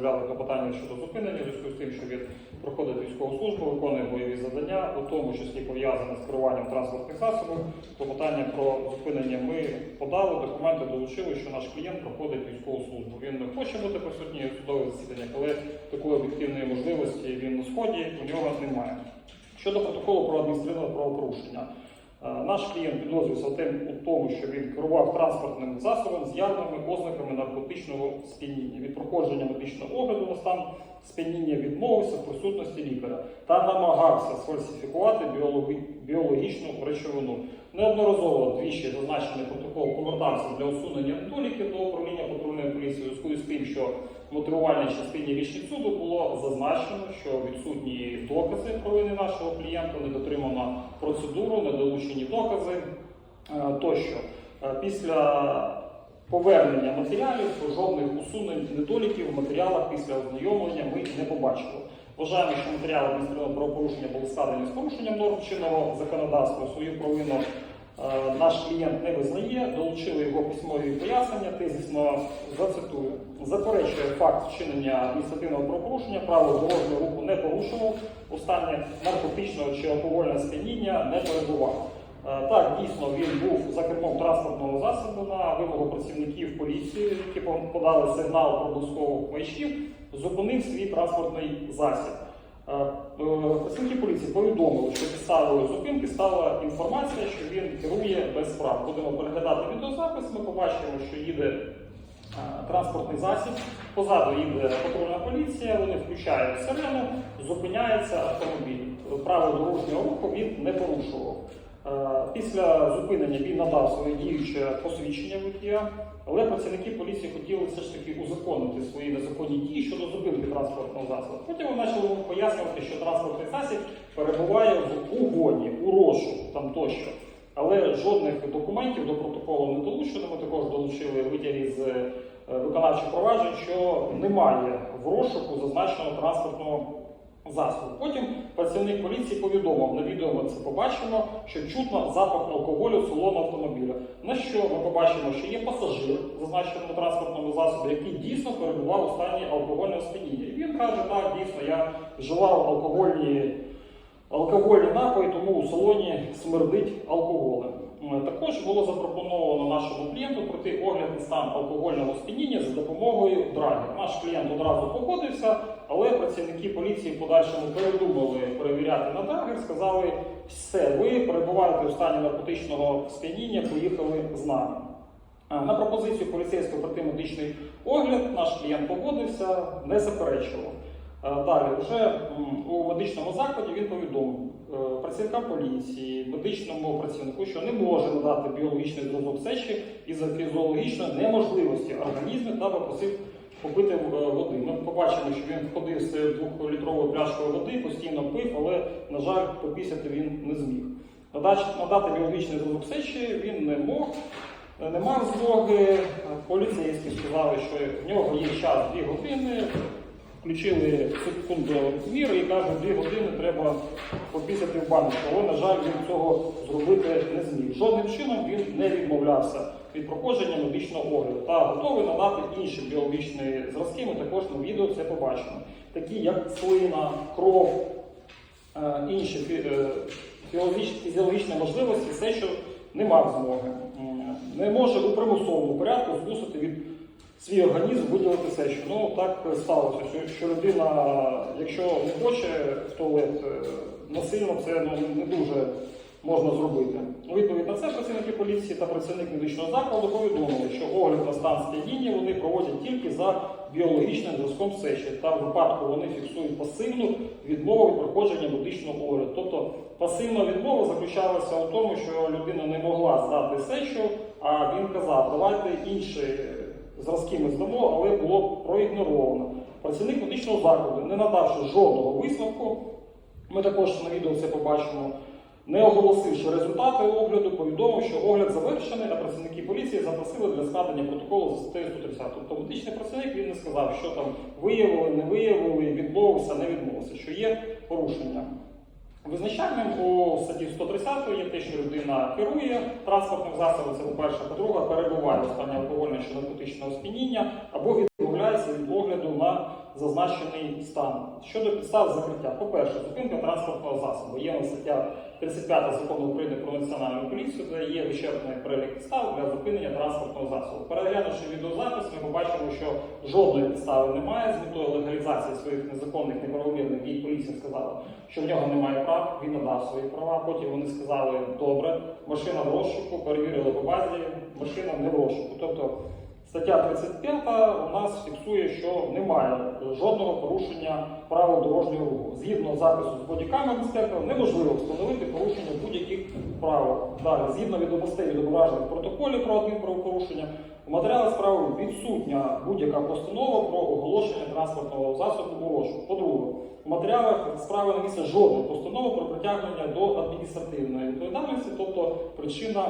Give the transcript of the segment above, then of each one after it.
заявляли клопотання щодо зупинення зв'язку з тим, що він проходить військову службу, виконує бойові завдання, у тому числі пов'язане з керуванням транспортних засобів. Клопотання про зупинення ми подали, документи долучили, що наш клієнт проходить військову службу. Він не хоче бути присутній у судових засіданнях, але такої об'єктивної можливості він на сході у нього немає. Щодо протоколу про адміністративне правопорушення. Е, Наш клієнт підозрюється у тому, що він керував транспортним засобом з явними ознаками наркотичного сп'яніння. Від проходження медичного огляду на стан сп'яніння відмовився в присутності лікаря та намагався сфальсифікувати біологі- біологічну речовину. Неодноразово двічі зазначений протокол повертався для усунення недоліків до управління патрульної поліції у зв'язку з тим, що в мотивувальній частині рішень суду було зазначено, що відсутні докази провини нашого клієнта, не дотримана процедуру, не долучені докази е, тощо. Е, Після повернення матеріалів жодних усунень недоліків в матеріалах після ознайомлення ми не побачили. Вважаємо, що матеріали адміністративного правопорушення були складені з порушенням норм чинного законодавства. Свою провину е, наш клієнт не визнає, долучили його письмові пояснення, тезісно зацитую. Заперечує факт вчинення адміністративного правопорушення, право дорожнього руху не порушував, у стані наркотичного чи алкогольного сп'яніння не перебував. Е, Так, дійсно, він був за кермом транспортного засобу на вимогу працівників поліції, які подали сигнал про близькових маячків, зупинив свій транспортний засіб. Е, е, Працівники поліції повідомили, що підставою зупинки стала інформація, що він керує без прав. Будемо переглядати відеозапис. Ми побачимо, що їде транспортний засіб, позаду їде патрульна поліція, вони включають сирену, зупиняється автомобіль. Правил дорожнього руху він не порушував. Е, Після зупинення він надав своє діюче посвідчення водія, але працівники поліції хотіли все ж таки узаконити свої незаконні дії щодо зупинки транспортного засобу. Потім вони почали пояснювати, що транспортний засіб перебуває в угоні, у розшуку там тощо. Але жодних документів до протоколу не долучено. Ми також долучили витяги з е, виконавчих проваджень, що немає в розшуку зазначеного транспортного засобу. Потім працівник поліції повідомив на відео. Ми це побачимо, що чутно запах алкоголю з салону автомобіля. На що ми побачимо, що є пасажир в зазначеному транспортному засобі, який дійсно перебував у стані алкогольного сп'яніння. І він каже, так, дійсно, я вживав алкогольні алкогольні напої, тому у салоні смердить алкоголем. М, Також було запропоновано нашому клієнту пройти огляд на стан алкогольного сп'яніння за допомогою драгер. Наш клієнт одразу погодився, але працівники поліції в подальшому передумали перевіряти на драгер, сказали, все, ви перебуваєте у стані наркотичного сп'яніння, поїхали з нами. Е, На пропозицію поліцейського пройти медичний огляд наш клієнт погодився, не заперечував. Е, Далі, вже у медичному закладі він повідомив е, працівникам поліції, медичному працівнику, що не може надати біологічний зразок сечі із-за фізіологічної неможливості організму та попросив попити е, води. Ми побачимо, що він ходив з двохлітровою пляшкою води, постійно пив, але, на жаль, попісяти він не зміг. Надати, біологічний зразок сечі він не мог. Не мав змоги, поліцейські сказали, що в нього є час 2 години, включили секундомір і кажуть, 2 години треба попісяти в баночку. Але, на жаль, він цього зробити не зміг. Жодним чином він не відмовлявся від проходження медичного огляду та готовий надати інші біологічні зразки. Ми також на відео це побачимо. Такі як слина, кров, е, інші е, фізіологічні можливості, все, що не мав змоги. Не може у примусовому порядку змусити від свій організм виділити сечу. Ну так сталося, що, що людина, якщо не хоче в туалет е, насильно, це ну, не дуже можна зробити. У відповідь на це працівники поліції та працівник медичного закладу повідомили, що огляд на стан сп'яніння вони проводять тільки за біологічним зразком сечі. Та в випадку вони фіксують пасивну відмову від проходження медичного огляду. Тобто пасивна відмова заключалася у тому, що людина не могла здати сечу, а він казав, давайте інші зразки ми здамо, але було проігноровано. Працівник медичного закладу, не надавши жодного висновку, ми також на відео це побачимо, не оголосивши результати огляду, повідомив, що огляд завершений, а працівники поліції запросили для складення протоколу за статтею 130. Тобто медичний працівник він не сказав, що там виявили, не виявили, відмовився, не відмовився, що є порушення. Визначальним у статті 130 є те, що людина керує транспортним засобом, це по-перше, по-друге, перебуває у стані алкогольного чи наркотичного сп'яніння або відмовляється від огляду на зазначений стан. Щодо підстав закриття, по-перше, зупинка транспортного засобу. Є у нас стаття 35 закону України про національну поліцію, де є вичерпний перелік підстав для зупинення транспортного засобу. Переглянувши відеозапис, ми побачимо, що жодної підстави немає з метою легалізації своїх незаконних неправомірних дій. Поліція сказала, що в нього немає прав, він надав свої права. Потім вони сказали, добре, машина в розшуку, перевірили по базі, машина не в розшуку. Тобто Стаття 35 у нас фіксує, що немає жодного порушення правил дорожнього руху. Згідно запису з бодікамер інспектора, неможливо встановити порушення будь-яких правил. Далі, згідно відомостей відображених в протоколі про адмінправопорушення, у матеріалах справи відсутня будь-яка постанова про оголошення транспортного засобу у. По-друге, у матеріалах справи не місце жодної постанови про притягнення до адміністративної відповідальності, тобто причина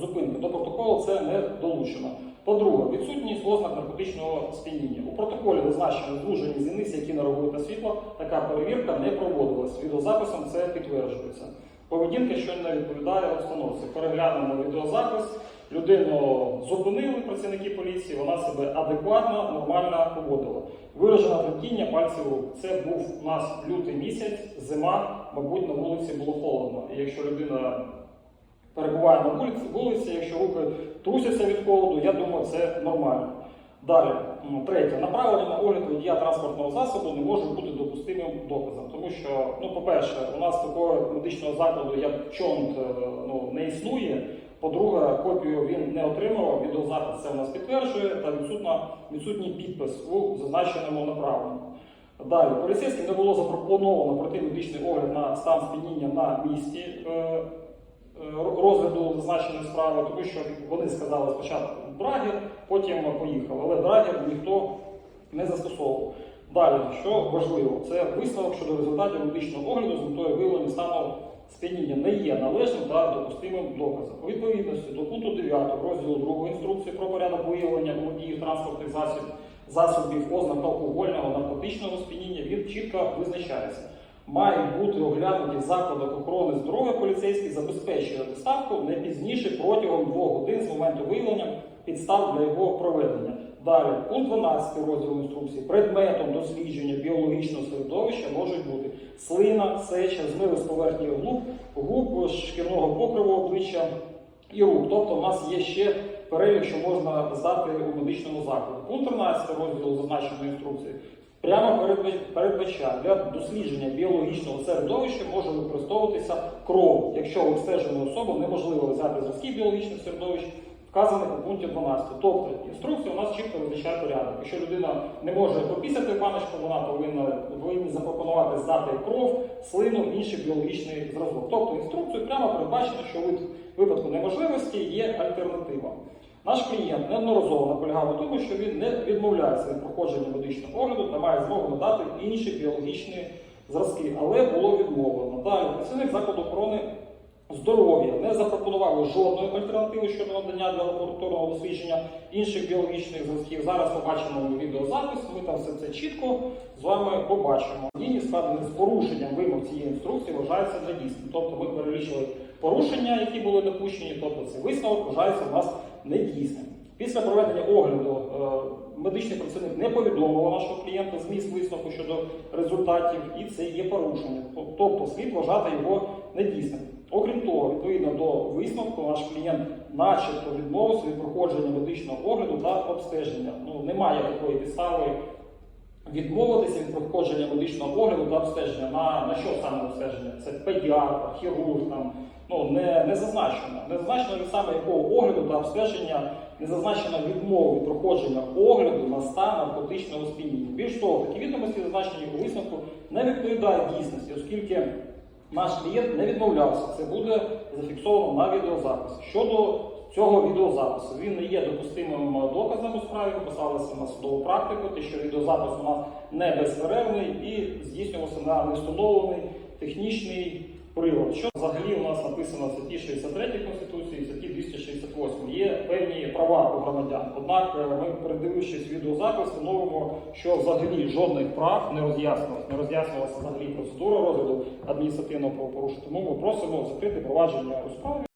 зупинки. До протоколу це не долучено. По-друге, відсутність ознак наркотичного сп'яніння. У протоколі зазначено звужені зіниці, які не реагують на світло. Така перевірка не проводилась. Відеозаписом це підтверджується. Поведінка, що не відповідає обстановці. Переглянемо відеозапис. Людину зупинили працівники поліції, вона себе адекватно, нормально поводила. Виражено тремтіння пальців рук. Це був у нас лютий місяць, зима, мабуть, на вулиці було холодно. І якщо людина перебуває на вулиці, вулиці, якщо руки трусяться від холоду, я думаю, це нормально. Далі, третє, направлення на огляд водія транспортного засобу не може бути допустимим доказом, тому що, ну, по-перше, у нас такого медичного закладу, як ЧОНТ, е, ну, не існує. По-друге, копію він не отримав, відеозапис це у нас підтверджує, та відсутна, відсутній підпис у зазначеному направленні. Далі, поліцейським не було запропоновано пройти медичний огляд на стан сп'яніння на місці е, розгляду зазначеної справи, тому що вони сказали спочатку драгер, потім поїхав, але драгер ніхто не застосовував. Далі, що важливо, це висновок щодо результатів медичного огляду з метою виявлення стану сп'яніння не є належним та допустимим доказом. У відповідності до пункту 9 розділу 2 інструкції про порядок виявлення водіїв транспортних засобів, засобів ознак алкогольного наркотичного сп'яніння, він чітко визначається. Мають бути оглянуті в закладах охорони здоров'я поліцейські забезпечує доставку не пізніше протягом двох годин з моменту виявлення підстав для його проведення. Далі, пункт 12 розділу інструкції. Предметом дослідження біологічного середовища можуть бути слина, сеча, змиви з поверхні губ, губ, шкірного покриву обличчя і рук. Тобто у нас є ще перелік, що можна здати у медичному закладі. Пункт 13 розділу зазначеної інструкції. Прямо передбач- передбачає для дослідження біологічного середовища може використовуватися кров, якщо обстежену особу неможливо взяти зразки біологічних середовищ, вказаних у пункті 12. Тобто інструкція у нас чітко визначає порядок. Якщо людина не може попісати в баночку, вона повинна повинні запропонувати здати кров, слину, інший біологічний зразок. Тобто інструкцію прямо передбачено, що в випадку неможливості є альтернатива. Наш клієнт неодноразово наполягав на тому, що він не відмовляється від проходження медичного огляду та має змогу надати інші біологічні зразки, але було відмовлено. Далі працівник закладу охорони здоров'я не запропонували жодної альтернативи щодо надання для лабораторного дослідження інших біологічних зразків. Зараз побачимо відеозапис, ми там все це чітко з вами побачимо. Дії складені з порушенням вимог цієї інструкції вважаються за дійсним. Тобто ми перелічили порушення, які були допущені, тобто цей висновок вважається у нас недійсним. Після проведення огляду е, медичний працівник не повідомив нашого клієнта зміст висновку щодо результатів, і це є порушення. Тобто слід вважати його недійсним. Окрім того, відповідно до висновку, наш клієнт начебто відмовився від проходження медичного огляду та обстеження. Ну немає такої підстави відмовитися від проходження медичного огляду та обстеження. На, на що саме обстеження? Це педіатр, хірург, там, ну, не, не зазначено. Не зазначено від саме якого огляду та обстеження не зазначено відмову від проходження огляду на стан наркотичного сп'яніння. Більш того, такі відомості, зазначені у висновку, не відповідають дійсності, оскільки наш клієнт не відмовлявся. Це буде зафіксовано на відеозаписі. Щодо цього відеозапису, він не є допустимим доказом у справі, писалися на судову практику, те, що відеозапис у нас не безперервний і здійснювався на невстановлений технічний прилад. Що взагалі у нас написано в статті 63 Конституції, в статті 268 є певні права у громадян. Однак е, ми, передивившись відеозапис, встановимо, що взагалі жодних прав не роз'яснилось, Не роз'яснювалася взагалі процедура розгляду адміністративного правопорушення. Тому ми просимо закрити провадження у справі.